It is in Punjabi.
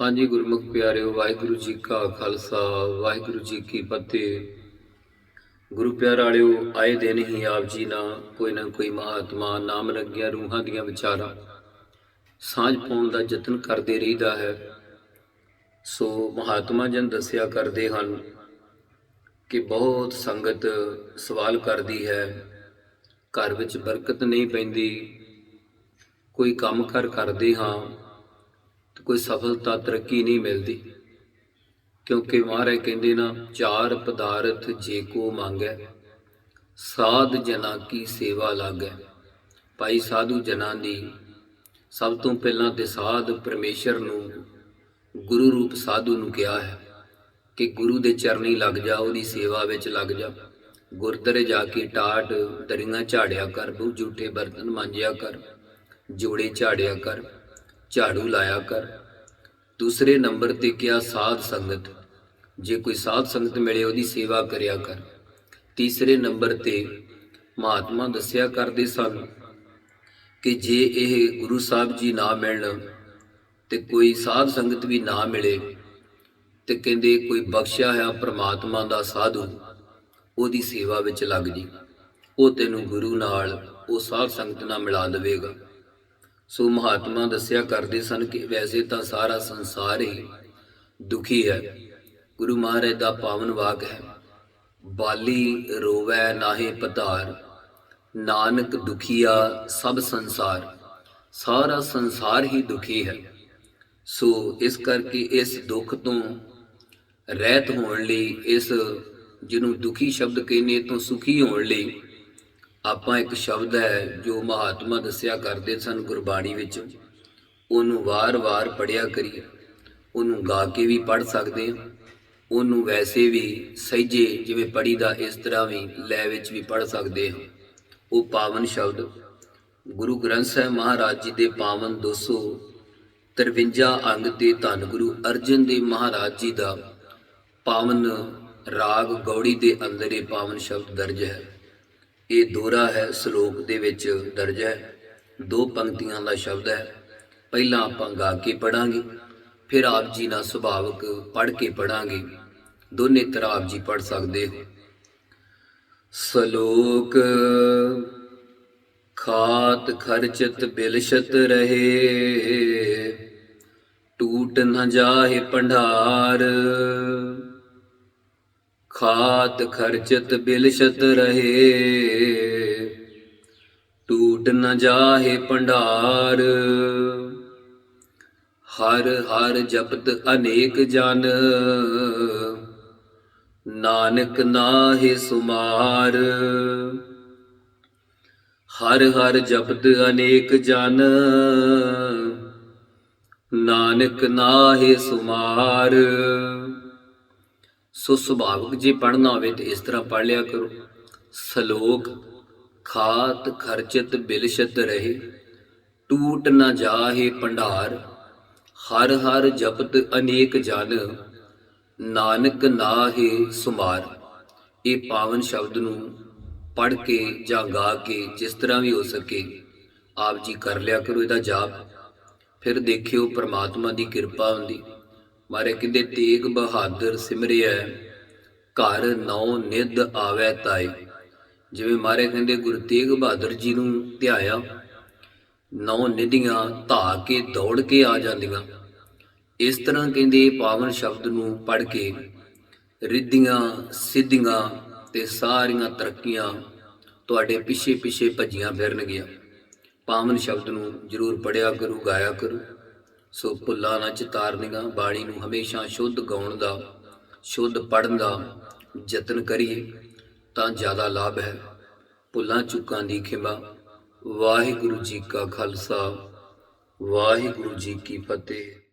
ਹਾਂਜੀ ਗੁਰਮੁਖ ਪਿਆਰਿਓ, ਵਾਹਿਗੁਰੂ ਜੀ ਕਾ ਖਾਲਸਾ, ਵਾਹਿਗੁਰੂ ਜੀ ਕੀ ਫਤਿਹ। ਗੁਰੂ ਪਿਆਰ ਵਾਲਿਓ ਆਏ ਦਿਨ ਹੀ ਆਪ ਜੀ ਨਾਲ ਕੋਈ ਨਾ ਕੋਈ ਮਹਾਤਮਾ ਨਾਮ ਲੱਗਿਆ ਰੂਹਾਂ ਦੀਆਂ ਵਿਚਾਰਾਂ। ਸਾਂਝ ਪਾਉਣ ਦਾ ਯਤਨ ਕਰਦੇ ਰਹੀਦਾ ਹੈ। ਸੋ ਮਹਾਤਮਾ ਜਨ ਦੱਸਿਆ ਕਰਦੇ ਹਨ ਕਿ ਬਹੁਤ ਸੰਗਤ ਸਵਾਲ ਕਰਦੀ ਹੈ। ਘਰ ਵਿੱਚ ਬਰਕਤ ਨਹੀਂ ਪੈਂਦੀ। ਕੋਈ ਕੰਮ ਕਰ ਕਰਦੇ ਹਾਂ। ਕੋਈ ਸਫਲਤਾ, ਤਰੱਕੀ ਨਹੀਂ ਮਿਲਦੀ। ਕਿਉਂਕਿ ਮਹਾਰਾਜ ਕਹਿੰਦੇ ਨਾ, ਚਾਰ ਪਦਾਰਥ ਜੇ ਕੋ ਮੰਗੈ, ਸਾਧ ਜਨਾ ਕੀ ਸੇਵਾ ਲਾਗੈ। ਭਾਈ ਸਾਧੂ ਜਨਾਂ ਦੀ ਸਭ ਤੋਂ ਪਹਿਲਾਂ ਤੇ ਸਾਧ ਪਰਮੇਸ਼ਰ ਨੂੰ, ਗੁਰੂ ਰੂਪ ਸਾਧੂ ਨੂੰ ਕਿਹਾ ਹੈ ਕਿ ਗੁਰੂ ਦੇ ਚਰਨੀ ਲੱਗ ਜਾ, ਉਹਦੀ ਸੇਵਾ ਵਿੱਚ ਲੱਗ ਜਾ। ਗੁਰਦੁਆਰੇ ਜਾ ਕੇ ਟਾਟ ਦਰੀਆਂ ਝਾੜਿਆ ਕਰ, ਬਹੁ ਝੂਠੇ ਬਰਤਨ ਮਾਂਜਿਆ ਕਰ, ਜੋੜੇ ਝਾੜਿਆ ਕਰ, ਝਾੜੂ ਲਾਇਆ ਕਰ। ਦੂਸਰੇ ਨੰਬਰ ਤੇ ਕਿਹਾ, ਸਾਧ ਸੰਗਤ, ਜੇ ਕੋਈ ਸਾਧ ਸੰਗਤ ਮਿਲੇ ਉਹਦੀ ਸੇਵਾ ਕਰਿਆ ਕਰ। ਤੀਸਰੇ ਨੰਬਰ ਤੇ ਮਹਾਤਮਾ ਦੱਸਿਆ ਕਰਦੇ ਸਨ ਕਿ ਜੇ ਇਹ ਗੁਰੂ ਸਾਹਿਬ ਜੀ ਨਾ ਮਿਲਣ ਤੇ ਕੋਈ ਸਾਧ ਸੰਗਤ ਵੀ ਨਾ ਮਿਲੇ ਤੇ ਕਹਿੰਦੇ ਕੋਈ ਬਖਸ਼ਿਆ ਹੋਇਆ ਪ੍ਰਮਾਤਮਾ ਦਾ ਸਾਧੂ ਉਹਦੀ ਸੇਵਾ ਵਿੱਚ ਲੱਗ ਜੀ। ਉਹ ਤੈਨੂੰ ਗੁਰੂ ਨਾਲ ਉਹ ਸਾਧ ਸੰਗਤ ਨਾਲ ਮਿਲਾ ਦੇਵੇਗਾ। ਸੋ ਮਹਾਤਮਾ ਦੱਸਿਆ ਕਰਦੇ ਸਨ ਕਿ ਵੈਸੇ ਤਾਂ ਸਾਰਾ ਸੰਸਾਰ ਹੀ ਦੁਖੀ ਹੈ। ਗੁਰੂ ਮਹਾਰਾਜ ਦਾ ਪਾਵਨ ਵਾਕ ਹੈ, ਬਾਲੀ ਰੋਵੈ ਨਾਹੇ ਪਤਾਰ ਨਾਨਕ ਦੁਖੀਆ ਸਭ ਸੰਸਾਰ, ਸਾਰਾ ਸੰਸਾਰ ਹੀ ਦੁਖੀ ਹੈ। ਸੋ ਇਸ ਕਰਕੇ ਇਸ ਦੁੱਖ ਤੋਂ ਰਹਿਤ ਹੋਣ ਲਈ, ਇਸ ਜਿਹਨੂੰ ਦੁਖੀ ਸ਼ਬਦ ਕਹਿੰਦੇ ਤੋਂ ਸੁਖੀ ਹੋਣ ਲਈ ਆਪਾਂ ਇੱਕ ਸ਼ਬਦ ਹੈ ਜੋ ਮਹਾਤਮਾ ਦੱਸਿਆ ਕਰਦੇ ਸਨ ਗੁਰਬਾਣੀ ਵਿੱਚ। ਉਹਨੂੰ ਵਾਰ-ਵਾਰ ਪੜਿਆ ਕਰੀਏ। ਉਹਨੂੰ ਗਾ ਕੇ ਵੀ ਪੜ ਸਕਦੇ ਹਾਂ। ਉਹਨੂੰ ਵੈਸੇ ਵੀ ਸਹਿਜੇ ਜਿਵੇਂ ਪੜੀਦਾ ਇਸ ਤਰ੍ਹਾਂ ਵੀ ਲੈ ਵਿੱਚ ਵੀ ਪੜ ਸਕਦੇ ਹਾਂ। ਉਹ ਪਾਵਨ ਸ਼ਬਦ। ਗੁਰੂ ਗ੍ਰੰਥ ਸਾਹਿਬ ਮਹਾਰਾਜ ਜੀ ਦੇ ਪਾਵਨ 253 ਅੰਗ ਤੇ ਧੰਨ ਗੁਰੂ ਅਰਜਨ ਦੇਵ ਮਹਾਰਾਜ ਜੀ ਦਾ ਪਾਵਨ ਰਾਗ ਗੌੜੀ ਦੇ ਅੰਦਰ ਇਹ ਪਾਵਨ ਸ਼ਬਦ ਦਰਜ ਹੈ। ਇਹ ਦੋਹਰਾ ਹੈ, ਸ਼ਲੋਕ ਦੇ ਵਿੱਚ ਦਰਜ ਹੈ। ਦੋ ਪੰਕਤੀਆਂ ਦਾ ਸ਼ਬਦ ਹੈ, ਪਹਿਲਾਂ ਆਪਾਂ ਗਾ ਕੇ ਪੜਾਂਗੇ, ਫਿਰ ਆਪ ਜੀ ਨਾਲ ਸੁਭਾਵਕ ਪੜ ਕੇ ਪੜਾਂਗੇ। ਦੋਨੇ ਤਰ੍ਹਾਂ ਆਪ ਜੀ ਪੜ ਸਕਦੇ ਹੋ। ਸ਼ਲੋਕ, ਖਾਤ ਖਰਚਤ ਬਿਲਸ਼ਤ ਰਹੇ, ਟੂਟ ਨਾ ਜਾਹੇ ਭੰਡਾਰ। ਖਾਤ ਖਰਚਤ ਬਿਲਸ਼ਤ ਰਹੇ। ਟੂਟ ਨ ਜਾਹੇ ਭੰਡਾਰ। ਹਰ ਹਰ ਜਪਤ ਅਨੇਕ ਜਨ। ਨਾਨਕ ਨਾਹੇ ਸੁਮਾਰ। ਹਰ ਹਰ ਜਪਤ ਅਨੇਕ ਜਨ। ਨਾਨਕ ਨਾਹੇ ਸੁਮਾਰ। ਸੋ ਸੁਭਾਵਕ ਜੇ ਪੜਨਾ ਹੋਵੇ ਤੇ ਇਸ ਤਰ੍ਹਾਂ ਪੜ ਲਿਆ ਕਰੋ। ਸ਼ਲੋਕ, ਖਾਤ, ਖਰਚਤ, ਬਿਲਸ਼ਤ ਰਹੇ, ਟੂਟ ਨਾ ਜਾਹੇ ਭੰਡਾਰ, ਹਰ ਹਰ ਜਪਤ ਅਨੇਕ ਜਨ, ਨਾਨਕ ਨਾਹੇ ਸੁਮਾਰ। ਇਹ ਪਾਵਨ ਸ਼ਬਦ ਨੂੰ ਪੜ ਕੇ ਜਾਂ ਗਾ ਕੇ ਜਿਸ ਤਰ੍ਹਾਂ ਵੀ ਹੋ ਸਕੇ, ਆਪ ਜੀ ਕਰ ਲਿਆ ਕਰੋ ਇਹਦਾ ਜਾਪ। ਫਿਰ ਦੇਖਿਓ ਪ੍ਰਮਾਤਮਾ ਦੀ ਕਿਰਪਾ ਹੁੰਦੀ। ਮਾਰੇ ਕਹਿੰਦੇ ਤੇਗ ਬਹਾਦਰ ਸਿਮਰਿਆ ਘਰ ਨੌ ਨਿਧ ਆਵੇ ਤਾਈ ਜਿਵੇਂ ਮਾਰੇ ਕਹਿੰਦੇ ਗੁਰੂ ਤੇਗ ਬਹਾਦਰ ਜੀ ਨੂੰ ਧਿਆਇਆ ਨੌ ਨਿਧੀਆਂ ਧਾ ਕੇ ਦੌੜ ਕੇ ਆ ਜਾਂਦੀਆਂ। ਇਸ ਤਰ੍ਹਾਂ ਕਹਿੰਦੇ ਪਾਵਨ ਸ਼ਬਦ ਨੂੰ ਪੜ ਕੇ ਰਿੱਧੀਆਂ, ਸਿੱਧੀਆਂ ਤੇ ਸਾਰੀਆਂ ਤਰੱਕੀਆਂ ਤੁਹਾਡੇ ਪਿੱਛੇ ਪਿੱਛੇ ਭੱਜੀਆਂ ਫਿਰਨਗੀਆਂ। ਪਾਵਨ ਸ਼ਬਦ ਨੂੰ ਜ਼ਰੂਰ ਪੜਿਆ ਕਰੋ, ਗਾਇਆ ਕਰੋ। ਸੋ ਭੁੱਲਾਂ ਨਾ ਚਿਤਾਰਨੀਆਂ, ਬਾਣੀ ਨੂੰ ਹਮੇਸ਼ਾ ਸ਼ੁੱਧ ਗਾਉਣ ਦਾ, ਸ਼ੁੱਧ ਪੜਨ ਦਾ ਯਤਨ ਕਰੀਏ ਤਾਂ ਜ਼ਿਆਦਾ ਲਾਭ ਹੈ। ਭੁੱਲਾਂ ਚੁੱਕਾਂ ਦੀ ਖਿਮਾ, ਵਾਹਿਗੁਰੂ ਜੀ ਕਾ ਖਾਲਸਾ, ਵਾਹਿਗੁਰੂ ਜੀ ਕੀ ਫਤਿਹ।